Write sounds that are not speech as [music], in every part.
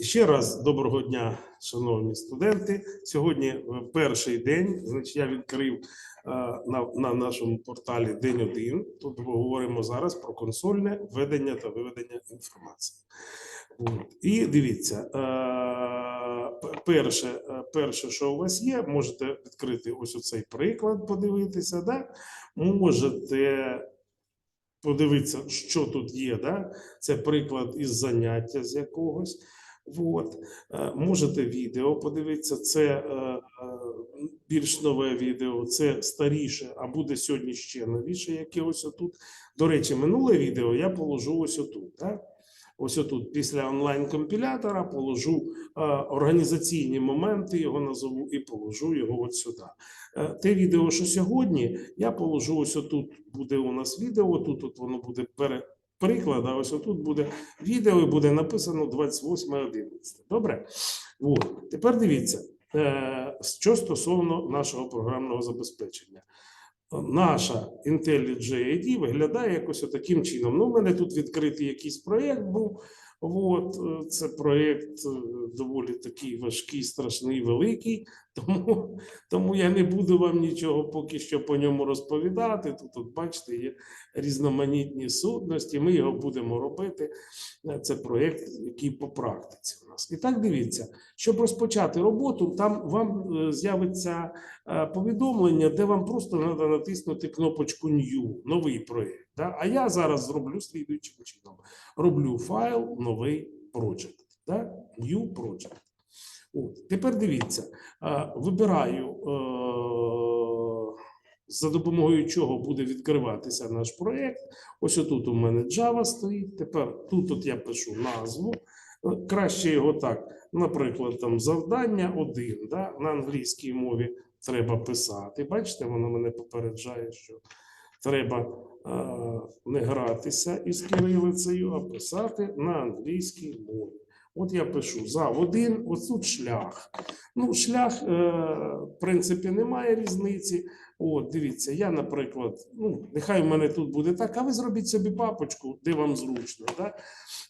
Ще раз доброго дня, шановні студенти. Сьогодні е, перший день. Значить, я відкрив е, на, на нашому порталі День 1. Тут ми говоримо зараз про консольне введення та виведення інформації. І дивіться, е, перше, перше, що у вас є, можете відкрити ось оцей приклад, подивитися. Да? Можете подивитися, що тут є. Да? Це приклад із заняття з якогось. От. Е, Можете відео подивитися, це е, е, більш нове відео, це старіше, а буде сьогодні ще новіше, яке ось отут. До речі, минуле відео я положу ось отут. Да? Ось отут, після онлайн-компілятора, положу е, організаційні моменти, його назову, і положу його от сюди. Е, Те відео, що сьогодні, я положу ось отут. Буде у нас відео, тут от воно буде пере, приклад, а ось отут буде відео і буде написано 28.11. Добре? От. Тепер дивіться, е, що стосовно нашого програмного забезпечення. Наша IntelliJ ID виглядає якось таким чином. Ну, у мене тут відкритий якийсь проєкт був. От, е, це проєкт е, доволі такий важкий, страшний, великий. Тому, тому я не буду вам нічого поки що по ньому розповідати. Тут, от, бачите, є різноманітні сутності. Ми його будемо робити. Е, Це проєкт, який по практиці у нас. І так дивіться, щоб розпочати роботу, там вам е, з'явиться е, повідомлення, де вам просто треба натиснути кнопочку New, новий проєкт. Да? А я зараз зроблю слідуючим чином: роблю файл, новий project. Да? New project. От. Тепер дивіться, вибираю, е, за допомогою чого буде відкриватися наш проєкт. Ось отут у мене Java стоїть. Тепер тут от я пишу назву. Е, Краще його так. Наприклад, там завдання 1 да, на англійській мові треба писати. Бачите, воно мене попереджає, що треба е, не гратися із кирилицею, а писати на англійській мові. От я пишу за один, ось тут шлях. Ну, шлях, е, в принципі, немає різниці. От, дивіться, я, наприклад, ну, нехай в мене тут буде так, а ви зробіть собі папочку, де вам зручно. Да?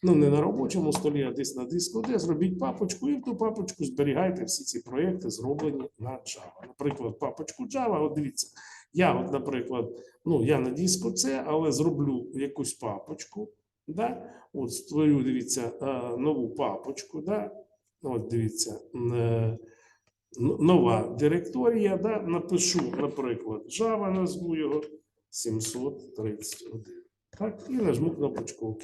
Ну, не на робочому столі, а десь на диску, де зробіть папочку, і в ту папочку зберігайте всі ці проекти, зроблені на Java. Наприклад, папочку Java, от дивіться, я, от, наприклад, ну, я на диску C, але зроблю якусь папочку, да? от створю, дивіться, е, нову папочку, да? от дивіться, е, нова директорія, да? напишу, наприклад, Java, назву його 731. Так, і нажму кнопочку ОК.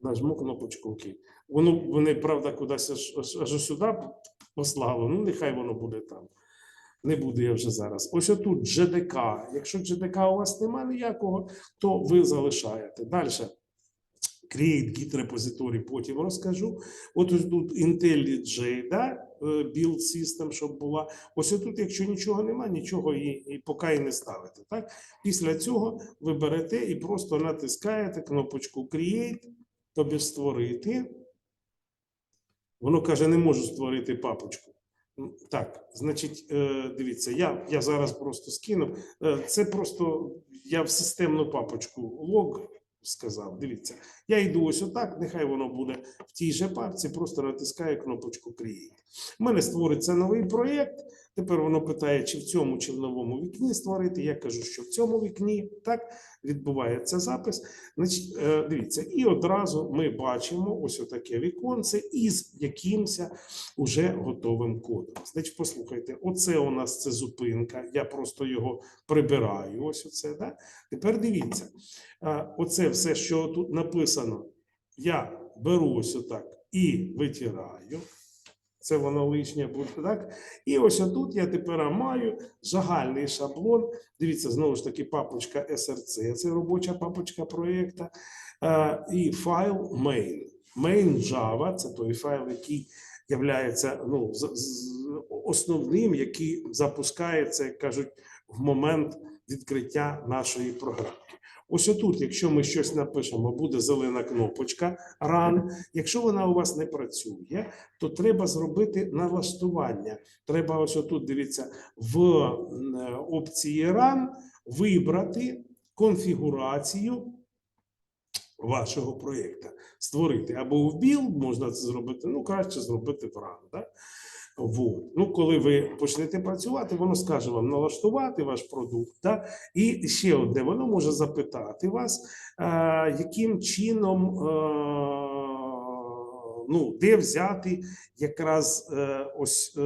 Нажму кнопочку ОК. Воно вони, правда, кудись аж, аж, аж сюди послало. Ну, нехай воно буде там. Не буду я вже зараз. Ось отут GDK. Якщо GDK у вас немає ніякого, то ви залишаєте. Далі. Create Git репозиторій, потім розкажу. От ось тут IntelliJ, да? е, build system, щоб була. Ось тут, якщо нічого немає, нічого і, і поки і не ставите. Так? Після цього ви берете і просто натискаєте кнопочку Create, тобі створити. Воно каже, не можу створити папочку. Так, значить, е, дивіться, я, я зараз просто скину. Е, Це просто я в системну папочку лог сказав. Дивіться, я йду ось отак, нехай воно буде в тій же папці, просто натискаю кнопочку Create. У мене створиться новий проєкт. Тепер воно питає, чи в цьому, чи в новому вікні створити. Я кажу, що в цьому вікні так відбувається запис. Значить, е, дивіться, і одразу ми бачимо ось отаке віконце із якимся уже готовим кодом. Значить, послухайте, оце у нас це зупинка. Я просто його прибираю. Ось оце. Да? Тепер дивіться, оце все, що тут написано, я беру ось отак і витираю. Це воно лишнє буде так. І ось отут я тепер маю загальний шаблон. Дивіться, знову ж таки, папочка SRC, це робоча папочка проєкта. І файл main. Main Java це той файл, який являється ну, основним, який запускається, як кажуть, в момент відкриття нашої програмки. Ось отут, якщо ми щось напишемо, буде зелена кнопочка Run. Якщо вона у вас не працює, то треба зробити налаштування. Треба ось отут, дивіться, в е, опції Run вибрати конфігурацію вашого проєкту створити. Або в білд можна це зробити, ну краще зробити в ран. Да? Вот. Ну, коли ви почнете працювати, воно скаже вам налаштувати ваш продукт. Да? І ще одне, воно може запитати вас, а, яким чином, а, ну, де взяти якраз е, ось е,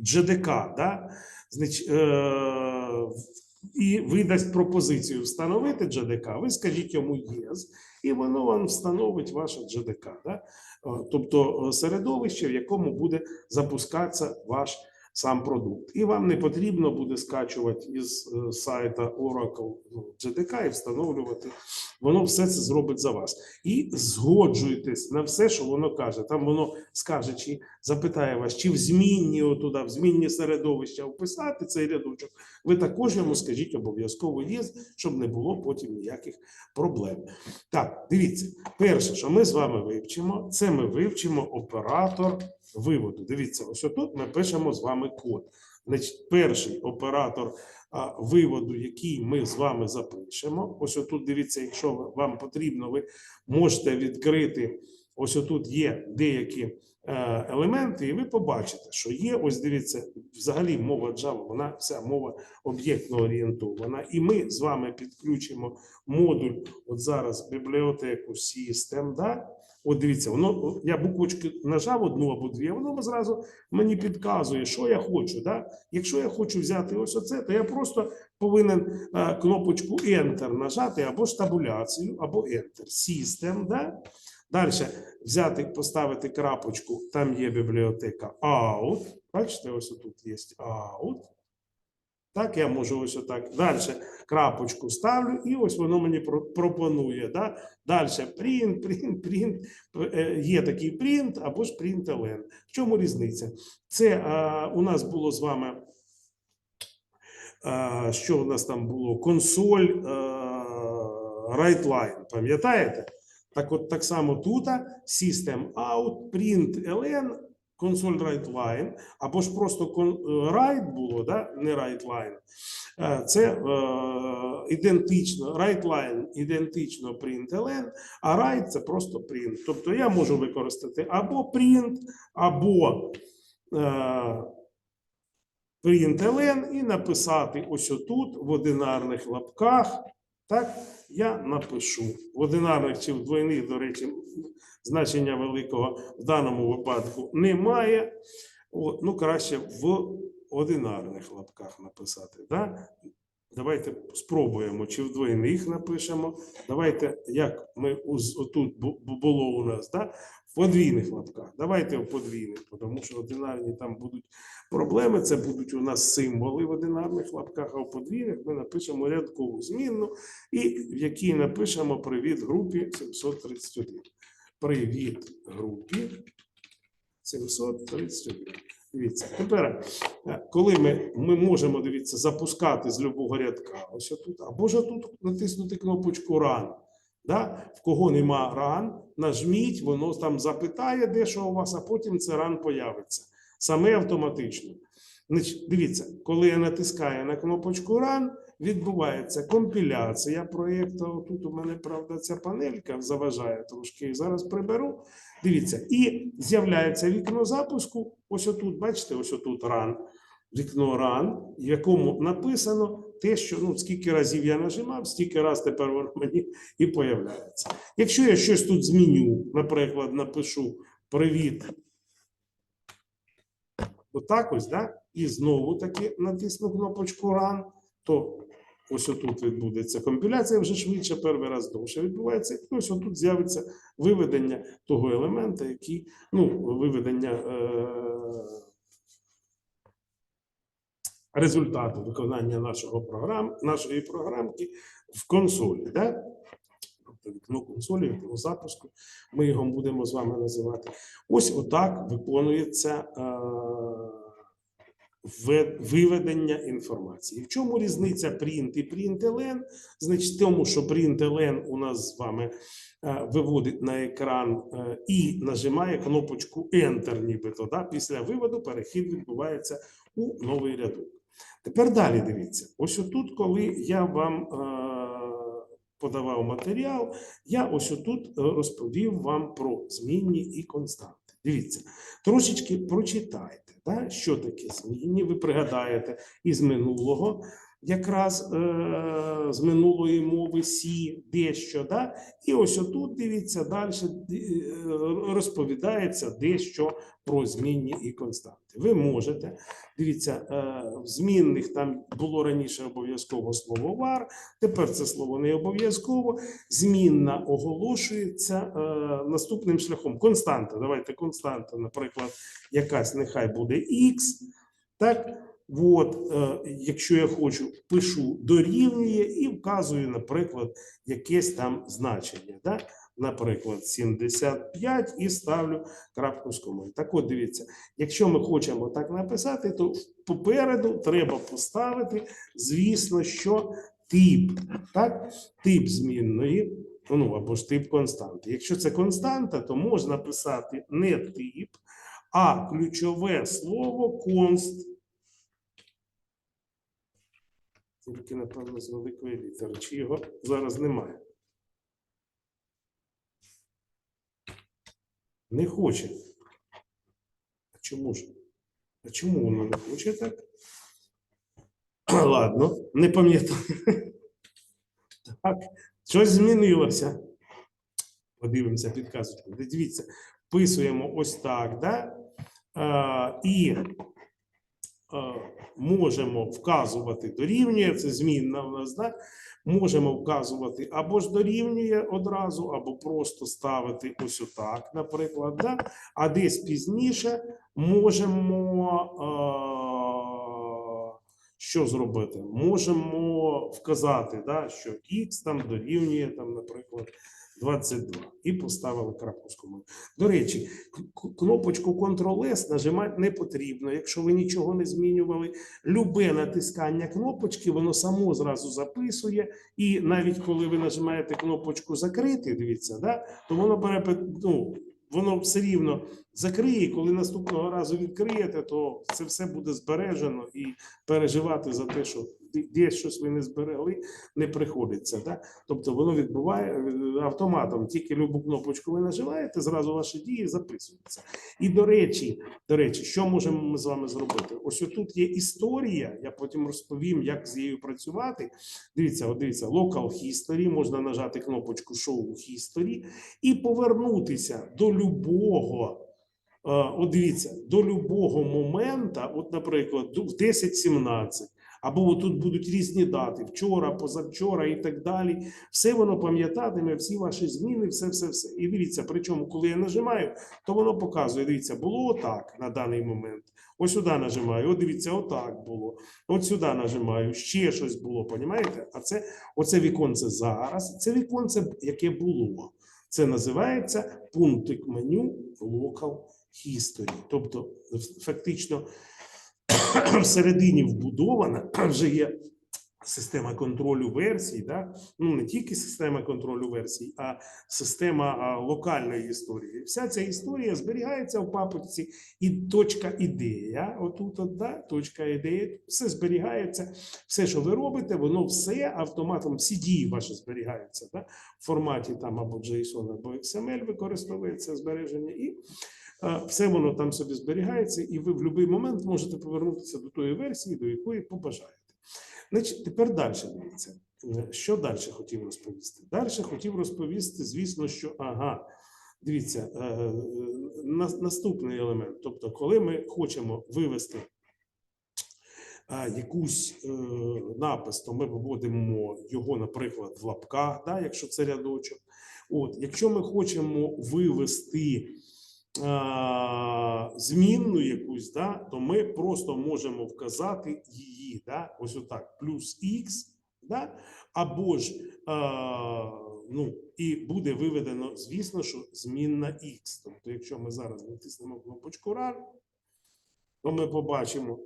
GDK, да? Значить, е, і видасть пропозицію встановити GDK, ви скажіть йому yes, і воно вам встановить ваше GDK. Да? Е, Тобто е, середовище, в якому буде запускатися ваш сам продукт. І вам не потрібно буде скачувати із е, сайта Oracle ну, GDK і встановлювати. Воно все це зробить за вас. І згоджуйтесь на все, що воно каже. Там воно скаже, чи запитає вас, чи в змінні отуда, в змінні середовища вписати цей рядочок. Ви також йому скажіть обов'язково є, щоб не було потім ніяких проблем. Так, дивіться, перше, що ми з вами вивчимо, це ми вивчимо оператор виводу. Дивіться, ось тут ми пишемо з вами код. Значить, перший оператор а, виводу, який ми з вами запишемо. Ось тут дивіться, якщо вам потрібно, ви можете відкрити. Ось тут є деякі е, елементи, і ви побачите, що є. Ось дивіться, взагалі мова Java, вона вся мова об'єктно орієнтована. І ми з вами підключимо модуль. От зараз бібліотеку System, да? От дивіться, воно я буквочки нажав одну або дві, воно зразу мені підказує, що я хочу. Да? Якщо я хочу взяти ось оце, то я просто повинен е, кнопочку Enter нажати або ж табуляцію, або Enter. System, да? Далі взяти, поставити крапочку, там є бібліотека out. Бачите, ось тут є out. Так, я можу ось отак. Далі крапочку ставлю, і ось воно мені пропонує. Да? Далі print, print, print. Е, Є такий print або ж println. В чому різниця? Це е, у нас було з вами. е, Що у нас там було? Консоль WriteLine, пам'ятаєте? Так от так само тут System Out, Print LN, консоль WriteLine, або ж просто кон- е, було, да? не WriteLine. Е, Це е, ідентично, WriteLine ідентично println, а write це просто print. Тобто я можу використати або print, або е, println і написати ось отут в одинарних лапках. Так, я напишу в одинарних чи в двойних, до речі, значення великого в даному випадку немає. От, ну, краще в одинарних лапках написати. Да? Давайте спробуємо, чи в двойних напишемо. Давайте, як ми отут бу- бу- було у нас, да? Подвійних лапках. Давайте в подвійних, тому що одинарні там будуть проблеми. Це будуть у нас символи в одинарних лапках, а в подвійних ми напишемо рядкову змінну, і в якій напишемо привіт групі 731. Привіт групі 731. Дивіться, тепер, е, коли ми, ми можемо дивіться, запускати з любого рядка, ось тут, або ж тут натиснути кнопочку Run. Да? В кого нема Run, нажміть, воно там запитає, де що у вас, а потім це Run появиться. Саме автоматично. Дивіться, коли я натискаю на кнопочку Run, відбувається компіляція проєкту. Тут у мене, правда, ця панелька заважає трошки. Зараз приберу. Дивіться, і з'являється вікно запуску. Ось отут, бачите, ось отут Run. Вікно Run, в якому написано те, що ну, скільки разів я нажимав, стільки раз тепер воно мені і появляється. Якщо я щось тут зміню, наприклад, напишу привіт. Отак ось, да? і знову таки натисну кнопочку Run, то ось отут відбудеться компіляція вже швидше, перший раз довше відбувається. І ось отут з'явиться виведення того елемента, який, ну, виведення е- результату виконання нашого програм, нашої програмки в консолі. Да? Тобто вікно консолі, вікно запуску, ми його будемо з вами називати. Ось отак виконується е, виведення інформації. В чому різниця print і println? Значить, в тому, що println у нас з вами е, виводить на екран е, і нажимає кнопочку Enter, нібито. Да? Після виводу перехід відбувається у новий рядок. Тепер далі дивіться. Ось отут, коли я вам е, подавав матеріал, я ось отут е, розповів вам про змінні і константи. Дивіться, трошечки прочитайте, да, що таке змінні. Ви пригадаєте із минулого, якраз е, з минулої мови сі, дещо. Да? І ось отут дивіться далі е, розповідається дещо про змінні і константи. Ви можете, дивіться, е, в змінних там було раніше обов'язково слово вар, тепер це слово не обов'язково. Змінна оголошується е, наступним шляхом. Константа. Давайте константа, наприклад, якась нехай буде x. Так, от, е, якщо я хочу, пишу дорівнює і вказую, наприклад, якесь там значення. Да? Наприклад, 75 і ставлю крапку з комою. Так от дивіться, якщо ми хочемо так написати, то попереду треба поставити, звісно, що тип, так? тип змінної, ну або ж тип константи. Якщо це константа, то можна писати не тип, а ключове слово конст. Тільки, напевно, з великої літери. Чи його зараз немає? Не хоче. А чому ж? А чому воно не хоче так? Ладно, не пам'ятаю. Так, щось змінилося. Подивимося, підказочку. Дивіться, вписуємо ось так, да? А, і можемо вказувати дорівнює, це змінна в нас, да? можемо вказувати або ж дорівнює одразу, або просто ставити ось отак, наприклад. Да? А десь пізніше можемо а, що зробити? Можемо вказати, да, що x там дорівнює, там, наприклад, 22 і поставили крапку з комою. До речі, кнопочку Ctrl-S нажимати не потрібно. Якщо ви нічого не змінювали, любе натискання кнопочки, воно само зразу записує. І навіть коли ви нажимаєте кнопочку закрити, дивіться, да, то воно бере ну, воно все рівно закриє. Коли наступного разу відкриєте, то це все буде збережено і переживати за те, що де- десь щось ви не зберегли, не приходиться. Да? Тобто воно відбуває е, автоматом. Тільки любу кнопочку ви нажимаєте, зразу ваші дії записуються. І до речі, до речі, що можемо ми з вами зробити? Ось тут є історія. Я потім розповім, як з нею працювати. Дивіться, от дивіться, Local History, можна нажати кнопочку Show History і повернутися до любого. е, От дивіться, до любого момента, от, наприклад, в 10.17, або тут будуть різні дати вчора, позавчора і так далі. Все воно пам'ятатиме, всі ваші зміни, все, все, все. І дивіться, причому, коли я нажимаю, то воно показує. Дивіться, було отак на даний момент. Ось сюди нажимаю. От дивіться, отак було. От сюди нажимаю, ще щось було. Понімаєте? А це оце віконце зараз. Це віконце, яке було. Це називається пунктик меню Local History. Тобто, фактично, [clears throat] всередині вбудована [clears throat] вже є система контролю версій, да? ну не тільки система контролю версій, а система а, локальної історії. Вся ця історія зберігається в папочці, і точка ідея, отут, от, да? точка ідея, все зберігається, все, що ви робите, воно все автоматом, всі дії ваші зберігаються да? в форматі там або JSON, або XML використовується збереження і. Все воно там собі зберігається, і ви в будь-який момент можете повернутися до тої версії, до якої побажаєте. Значить, тепер далі дивіться. Е, Що далі хотів розповісти? Далі хотів розповісти, звісно, що ага, дивіться, е, е, на- наступний елемент. Тобто, коли ми хочемо вивести якусь напис, то ми виводимо його, наприклад, в лапках, да, якщо це рядочок. От, якщо ми хочемо вивести змінну якусь, да, то ми просто можемо вказати її, да, ось отак, плюс х, да, або ж а, ну, і буде виведено, звісно, що змінна х. Тобто, якщо ми зараз натиснемо кнопочку Run, то ми побачимо.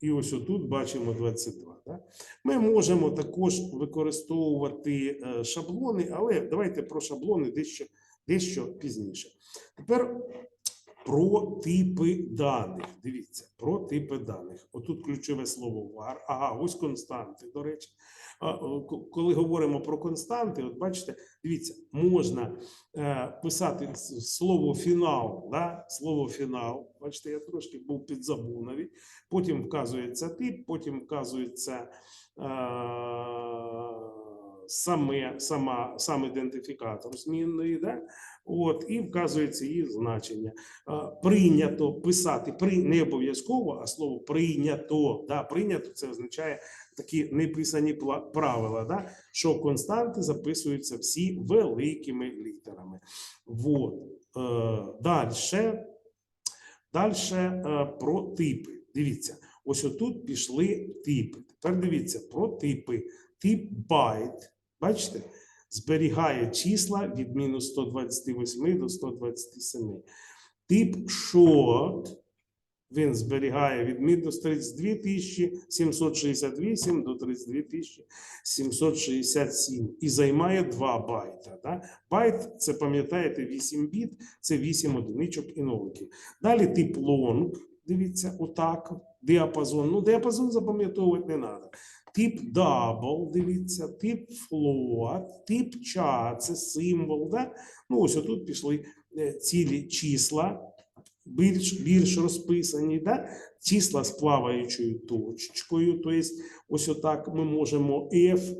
І ось отут бачимо 22. Да? Ми можемо також використовувати е, шаблони, але давайте про шаблони дещо, дещо пізніше. Тепер про типи даних. Дивіться, про типи даних. Отут ключове слово var. Ага, ось константи, до речі. Коли говоримо про константи, от бачите, дивіться, можна е, писати слово фінал, да? слово фінал. Бачите, я трошки був підзабув навіть. Потім вказується тип, потім вказується е, саме, сама, сам ідентифікатор змінної, да? От, і вказується її значення. Е, Прийнято писати при не обов'язково, а слово прийнято. Да? Прийнято це означає такі неписані правила, да? що константи записуються всі великими літерами. Вот. Е, дальше, дальше е, про типи. Дивіться, ось отут пішли типи. Тепер дивіться про типи. Тип byte, бачите, зберігає числа від мінус 128 до 127. Тип short, він зберігає від мінус 32 768 до 32 767 і займає 2 байта. Да? Байт, це пам'ятаєте, 8 біт, це 8 одиничок і ноликів. Далі тип long, дивіться, отак, діапазон. Ну, діапазон запам'ятовувати не треба. Тип double, дивіться, тип float, тип ча, це символ. Да? Ну, ось отут пішли е, цілі числа, більш, більш розписані, да? числа з плаваючою точечкою. Тобто, ось отак ми можемо F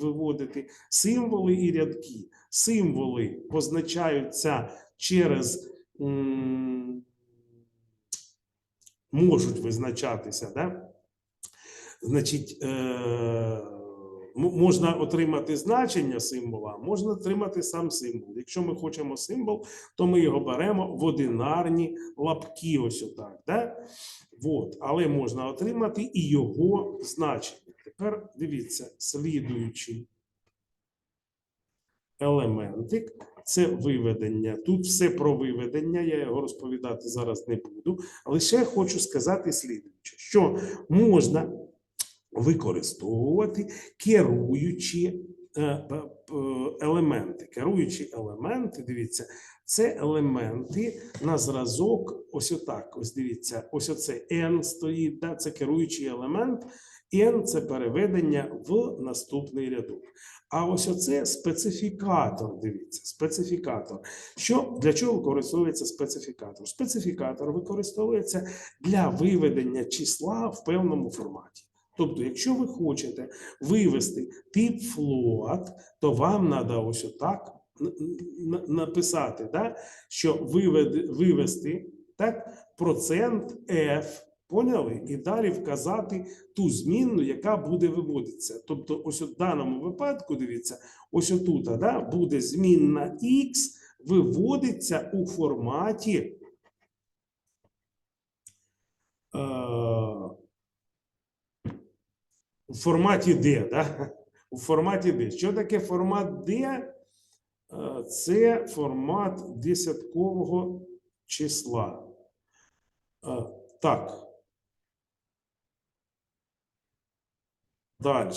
виводити символи і рядки. Символи позначаються через. Можуть визначатися, да? Значить, е, можна отримати значення символа, можна отримати сам символ. Якщо ми хочемо символ, то ми його беремо в одинарні лапки, ось отак. Да? Вот. Але можна отримати і його значення. Тепер дивіться, слідуючий елементик це виведення. Тут все про виведення, я його розповідати зараз не буду. Але ще хочу сказати слідуюче, що можна використовувати керуючі е, п- п- елементи. Керуючі елементи, дивіться, це елементи на зразок. Ось отак. Ось дивіться, ось оце N стоїть, да, це керуючий елемент. N – це переведення в наступний рядок. А ось оце специфікатор. Дивіться, специфікатор. Що для чого використовується специфікатор? Специфікатор використовується для виведення числа в певному форматі. Тобто, якщо ви хочете вивести тип float, то вам треба ось отак написати, да? що вивести так, процент F, поняли? І далі вказати ту змінну, яка буде виводитися. Тобто, ось у даному випадку, дивіться, ось отут да, буде змінна X, виводиться у форматі. Е, у форматі D, да? У форматі D. Що таке формат D? Е, Це формат десяткового числа. Е, Так. Далі.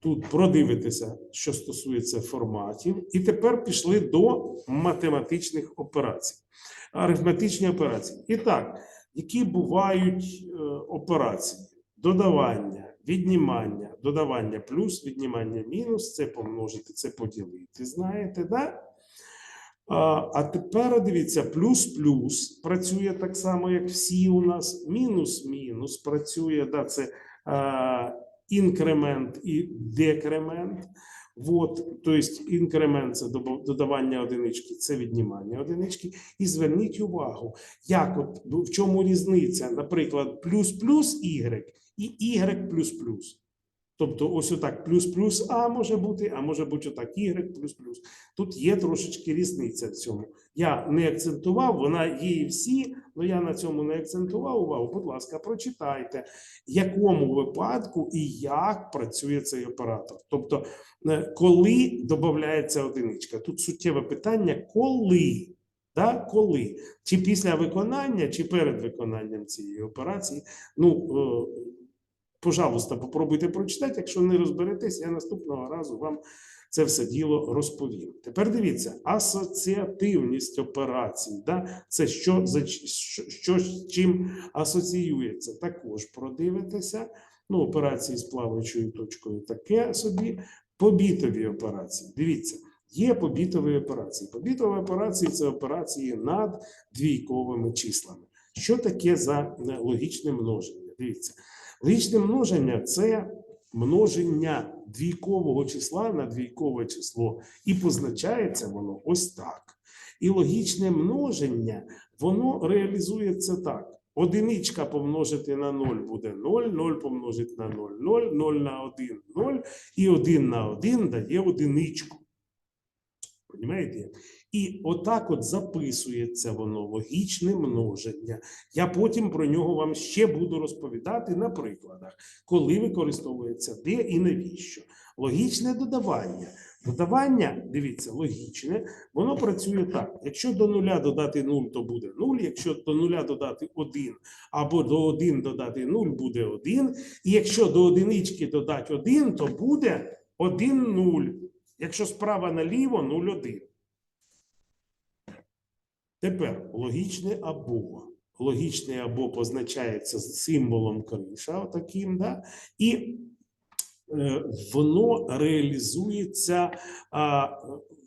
Тут продивитися, що стосується форматів. І тепер пішли до математичних операцій. Арифметичні операції. І так, які бувають е, операції: додавання, віднімання, додавання плюс, віднімання мінус, це помножити, це поділити. Знаєте, да? А, тепер дивіться, плюс-плюс працює так само, як всі у нас. Мінус-мінус працює, да, це а, інкремент і декремент. Вот, тобто інкремент це додавання одинички, це віднімання одинички. І зверніть увагу, як от ну, в чому різниця, наприклад, плюс-плюс y і y плюс-плюс. Тобто, ось отак плюс-плюс А може бути, а може бути отак y плюс-плюс. Тут є трошечки різниця в цьому. Я не акцентував, вона є всі, але я на цьому не акцентував увагу. Будь ласка, прочитайте, в якому випадку і як працює цей оператор. Тобто, е, коли додається одиничка. Тут суттєве питання, коли. Да, коли? Чи після виконання, чи перед виконанням цієї операції. Ну, е, пожалуйста, попробуйте прочитати. Якщо не розберетесь, я наступного разу вам це все діло розповім. Тепер дивіться, асоціативність операцій, да? це що, за, що, що з чим асоціюється. Також продивитися. Ну, операції з плаваючою точкою таке собі. Побітові операції. Дивіться, є побітові операції. Побітові операції це операції над двійковими числами. Що таке за е, логічне множення? Дивіться, логічне множення це множення двійкового числа на двійкове число, і позначається воно ось так. І логічне множення воно реалізується так. Одиничка помножити на 0 буде 0, 0 помножити на 0, 0, 0 на 1, 0, і 1 на 1 дає одиничку. Понімаєте? І отак от записується воно логічне множення. Я потім про нього вам ще буду розповідати на прикладах, коли використовується де і навіщо. Логічне додавання. Додавання, дивіться, логічне, воно працює так. Якщо до нуля додати 0, то буде 0. Якщо до нуля додати 1, або до 1 додати 0, буде 1. І якщо до одинички додати 1, то буде 1 0. Якщо справа наліво 0 1. Тепер логічне або. Логічне або позначається символом криша, отаким, да? і е, воно реалізується а,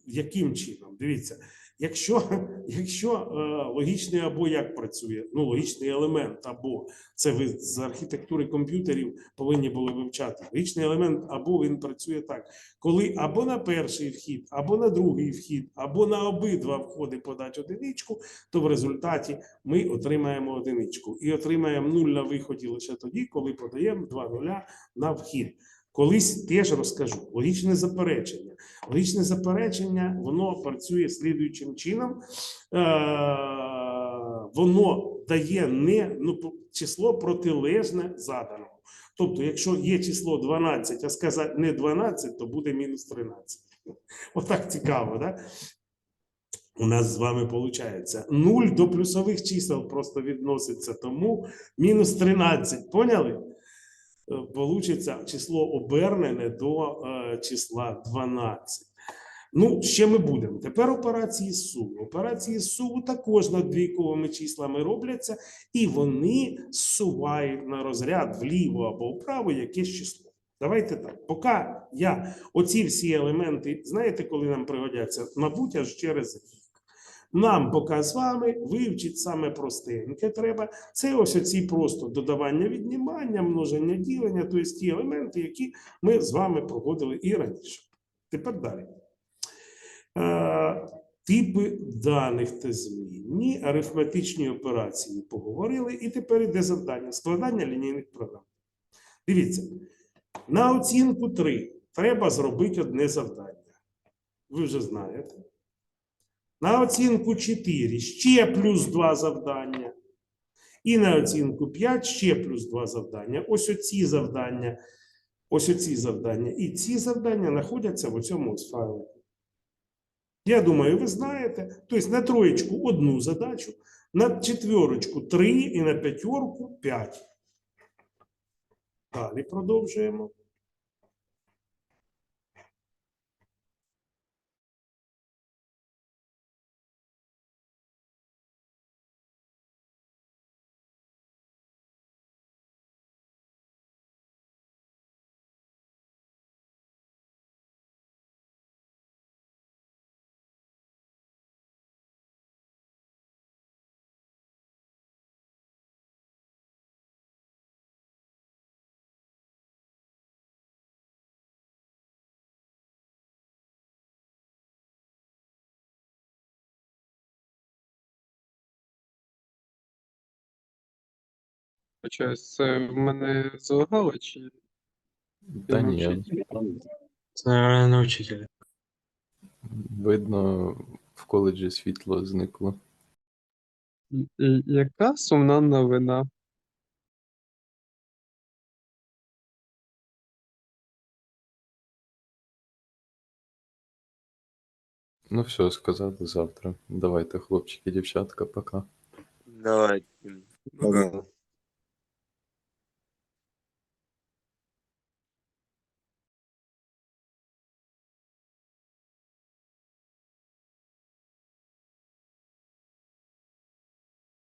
яким чином? Дивіться, якщо, [laughs] якщо е, логічний або як працює, ну логічний елемент або це ви з архітектури комп'ютерів повинні були вивчати. Логічний елемент або він працює так, коли або на перший вхід, або на другий вхід, або на обидва входи подати одиничку, то в результаті ми отримаємо одиничку і отримаємо нуль на виході лише тоді, коли подаємо два нуля на вхід. Колись теж розкажу логічне заперечення. Логічне заперечення воно працює слідуючим чином. Е, воно дає не ну, число протилежне заданому. Тобто, якщо є число 12, а сказати не 12, то буде мінус 13. Отак цікаво, да? У нас з вами виходить 0 до плюсових чисел просто відноситься, тому мінус 13. Поняли? Е, Получиться число обернене до е, числа 12. Ну, ще ми будемо. Тепер операції суму. Операції суму також над двійковими числами робляться, і вони зсувають на розряд вліво або вправо якесь число. Давайте так. Поки я оці всі елементи, знаєте, коли нам пригодяться, мабуть, аж через рік. Нам поки з вами вивчити саме простеньке треба. Це ось оці просто додавання, віднімання, множення, ділення, тобто ті елементи, які ми з вами проводили і раніше. Тепер далі. Е, Типи даних та змінні, арифметичні операції поговорили, і тепер іде завдання складання лінійних програм. Дивіться, на оцінку 3 треба зробити одне завдання. Ви вже знаєте. На оцінку 4 ще плюс 2 завдання. І на оцінку 5 ще плюс 2 завдання. Ось оці завдання, ось оці завдання. І ці завдання знаходяться в цьому ось файлику. Я думаю, ви знаєте. Тобто на троєчку одну задачу, на четверочку три і на п'ятерку п'ять. Далі продовжуємо. Почаюсь, це в мене залагало чи Та ні. Це, наверное, на учителя. видно, в коледжі світло зникло. І- і яка сумна новина? Ну все, сказали завтра. Давайте, хлопчики, дівчатка, пока. Давай. Ага.